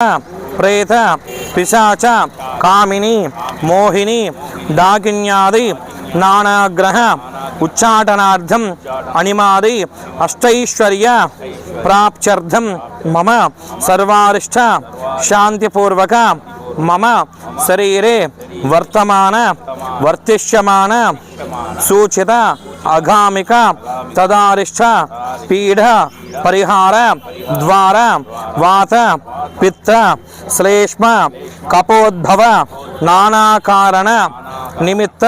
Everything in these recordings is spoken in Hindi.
प्रेत पिशाच कामिनी मोहिनी दागिन्यादि नानाग्रह उच्चाटनार्थम अणिमादि अष्टैश्वर्य प्राप्त्यर्थम मम सर्वारिष्ट शांतिपूर्वक मम शरीरे वर्तमान वर्तिष्यमान सूचित अघामिका तदारिष्ठ पीढ़ परिहार द्वार वात पित्त श्लेष्म कपोद्भव नानाकारण निमित्त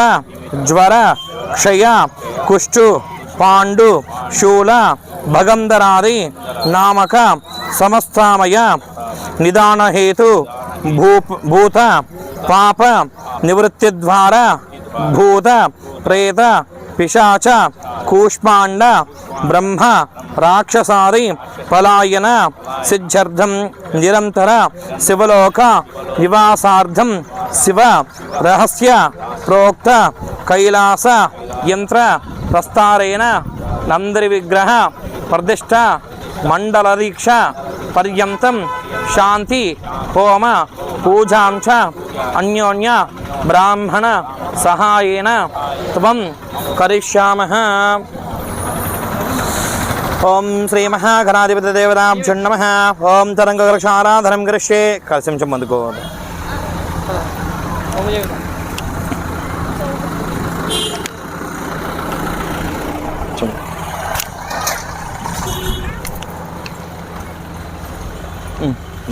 ज्वर क्षय कुष्ठु पांडु शूल भगंधरादि नामक समस्तामय निदान हेतु भूप भूत पाप निवृत्ति द्वारा भूत प्रेत पिशाच కూష్మాండ బ్రహ్మ రాక్షసాది పలాయన సిద్ధ్యర్థం నిరంతర శివలోక నివాసార్థం శివ రహస్య ప్రోక్త కైలాస యంత్ర ప్రస్తారేణ నందరి విగ్రహ ప్రతిష్ట మండల దీక్ష పర్యంతం శాంతి హోమ పూజాం అన్యోన్య బ్రాహ్మణ సహాయన త్వం కరిష్యామ. ఓం శ్రీ మహాగణాధిపతిదేవతాభ్యు నమ. ఓం తరంగకృష ఆరాధనం కృష్యే కలిసి చెందుకో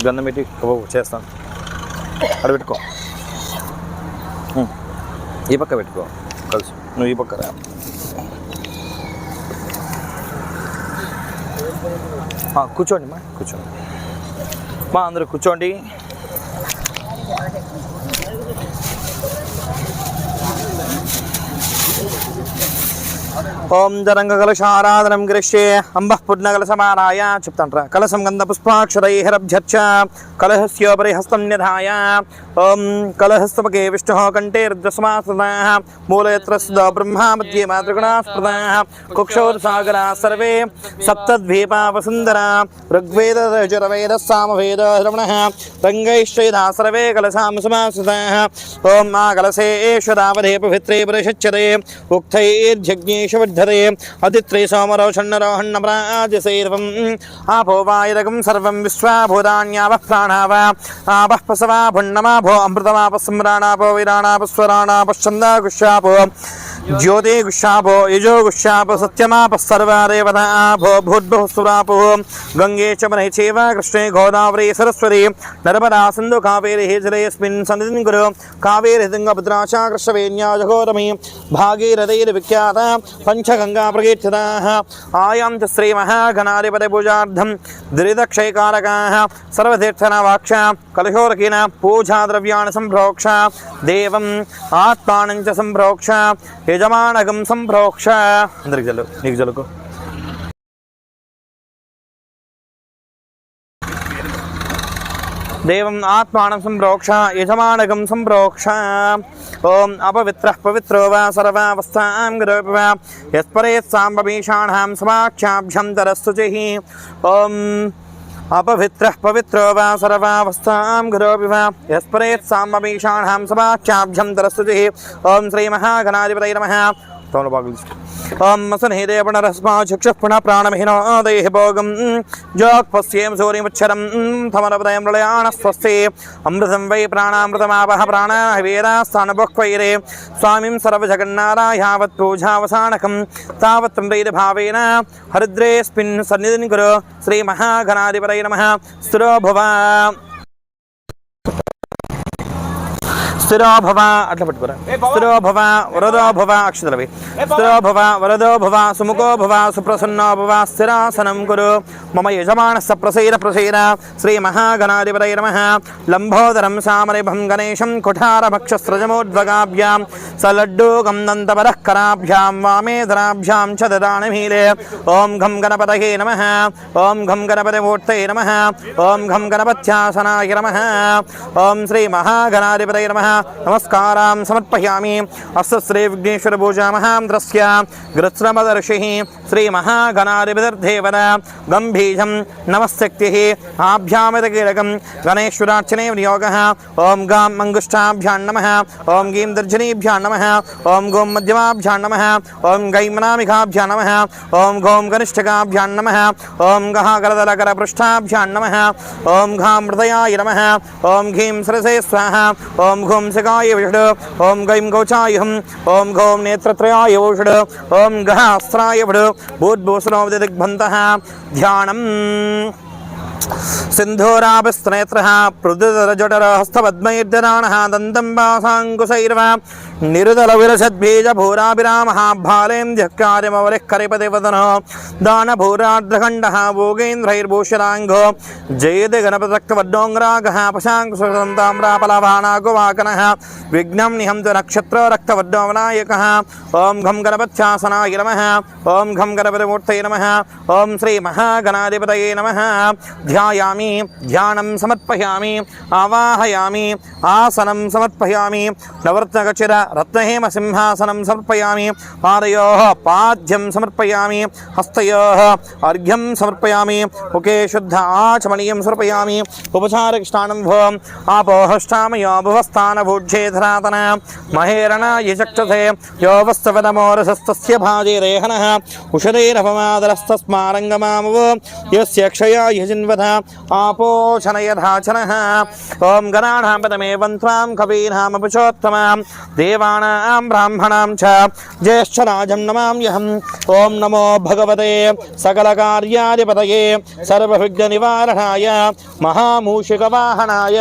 గన్నం పెట్టి చేస్తాను. అక్కడ పెట్టుకో. ఈ పక్క పెట్టుకో. కలిసి. నువ్వు ఈ పక్క రా. కూర్చోండి మా కూర్చోండి. మా అందరూ కూర్చోండి. ఓం జరంగ జరంగకలశారాధనం గృష్యే అంబః పుణ్యకలసమానాయ చెప్తాంట్రా కలసం గంధ పుష్పాక్షరైరభ్యర్చ కలహస్యోపరి హస్తం నిధాయ ॐ कलहस्तपके विष्णुः कण्ठेर्दशमासृताः मूलयत्र सुधा ब्रह्मा मध्ये कुक्षोर सागरा सर्वे सप्तद्वीपा वसुंधरा ऋग्वेद यजुर्वेद सामवेद रमणः रङ्गैश्चैधा सर्वे कलशां समासृताः ओम मा कलशे एष दावधे पवित्रे परिषच्छते उक्तैर्जज्ञेशवर्धते अतित्रे आपो आपोवायरकं सर्वं विश्वाभूतान्यावः प्राणावः आपः पसवा भुण्णमा भो अमृतमापसम्राणापो वीराणापस्वराणापश्चन्दाकुशापो ज्योतिगुशापो यजोगुशापो सत्यमापस्सर्वादेवता भो भूद्भुः सुरापो गङ्गे च वने कृष्णे गोदावरी सरस्वती, नर्मदा सिन्धु कावेरी जलेऽस्मिन् सन्निधिं गुरु कावेरितुङ्गभद्राशा कृष्णवेण्या जगोरमी भागीरथैर्विख्याता पञ्चगङ्गाप्रकीर्तिताः आयां च श्रीमहाघनादिपदपूजार्थं दुरितक्षयकारकाः सर्वतीर्थनवाक्षा ప్రకీర్తితాः ఆయాం చ శ్రీ మహాగణాధిపతి పూజార్థం దురితక్షయకారకాः సర్వతీర్థనవాక్ష కలశోరకేన పూజాద్రవ్యాణి సంప్రోక్ష దేవం ఆత్మానం చ సంప్రోక్ష యజమానగం సంప్రోక్ష అందరికి జల్లు నీకు జలుకు దేవం ఆత్మానం సంప్రోక్ష యజమానగం సంప్రోక్ష ఓం అపవిత్ర పవిత్రో వా సర్వావస్థాం గురోపి వా యస్పరేత్ సాంబమీషాణాం अपवित्र पवित्र वा सर्वावस्थां गुरोऽपि वा। यस्परेत् साम्बमीषाणां समाख्याभ्यं ॐ श्रीमहागणाधिपतये नमः। ఓం శ్రీ మహాగణాధిపతై నమః తమలో బాగులు ఓం మసనేదే పునరస్మా చక్షుః పునః ప్రాణమిహినో దేహ భోగం జోక్పస్యేం సూర్యముచ్చరం తమరపదయం ప్రళయాణ స్వస్తి అమృతం వై ప్రాణామృతమాపహ ప్రాణాహవేరాస్థానభుక్వైరే స్వామిం సర్వజగన్నారా मम यजमान सप्रसेर प्रसेर श्री महागणाधिपत नम। लंबोदरम सामरभम गणेशम कुठार भक्षस्रजमोद्वगाभ्याम सलड्डूकम नंदपरकराभ्याम वामेधराभ्याम च ददाणमीले घम गणपत नम। ओं घम गणपतिमूर्त नम। ओं घम गणपत्यासनाय नम। ओं श्री महागणाधिपत नम। नमस्कारां समर्पयामि। अस्य श्रीविघ्नेश्वरभोजामहान्द्रस्य श्री श्रीमहागणारिभिदर्धेवन गम्भीजं नमस्शक्तिः आभ्यामक गणेश्वरार्चने विनियोगः ओं गा मंगुष्ठाभ्या नम। ओं गीं दर्जनीभ्या नम। ओं गोम मध्यमाभ्या नम। ओं गैमनामिकाभ्यां नम। ओं गोम कनिष्ठकाभ्या नम। ओं गः करदलकरपृष्ठाभ्यां नम। ओं घा हृदयाय नम। ओं घीं सरसे स्वाह। ओं घुं హంసకాయ విషడ్ ఓం గైం గౌచాయుహం ఓం ఘోం నేత్రత్రయాయ ఓషడ్ ఓం గహ అస్త్రాయ భడు భూద్భూసనోదిగ్భంత ధ్యానం సింధూరాపస్నేత్ర ప్రృదుదరజుటరహస్తపద్మైర్జనాణ దంతంబాసాంకుశైర్వ నిరుదల విరసద్బీజ భూరాభిరామహాభాలేంద్యకార్యమవరిః కరిపతివదనో దానభూరార్ద్రఖండ భోగేంద్రైర్భూషణాంగో జయతి గణపతిరక్తవర్ణోంగ్రాగ పశాంకుశంతామ్రాపలవానాగువాకన విఘ్నం నిహంతు నక్షత్రో రక్తవర్ణో వినాయక ఓం ఘం గణపత్యాసనాయ నమ ఓం ఘం గణపతిమూర్తయ నమ ఓం శ్రీ మహాగణాధిపతయ నమ ధ్యా ధ్యాయామి ధ్యానం సమర్పయామి ఆవాహయామి ఆసనం సమర్పయామి నవర్తగచిర రత్నహేమ సింహాసనం సమర్పయామి పాదయో పాద్యం సమర్పయామి హస్తయో అర్ఘ్యం సమర్పయామి ఒకే శుద్ధ ఆచమనీయం సమర్పయామి ఉపచార స్నానం భో ఆపోహష్టామయో భువస్థానభూక్షేధరాతన మహేరణ యచక్షసే యోవస్తవనమోరసస్తస్య భాజేరేహన ఉషదైరపమాదరస్తస్మారంగమామవ యస్య క్షయా యజిన్వధ यजिन्वथ आपोषणयधाचनः ॐ गणानां पदमे वन्त्वां कवीनामपुषोत्तमां देवानां ब्राह्मणां ज्येष्ठराजं नमाम्यहम् ॐ नमो भगवते सकलकार्याधिपतये, सर्वविघ्ननिवारणाय, महामूषिकवाहनाय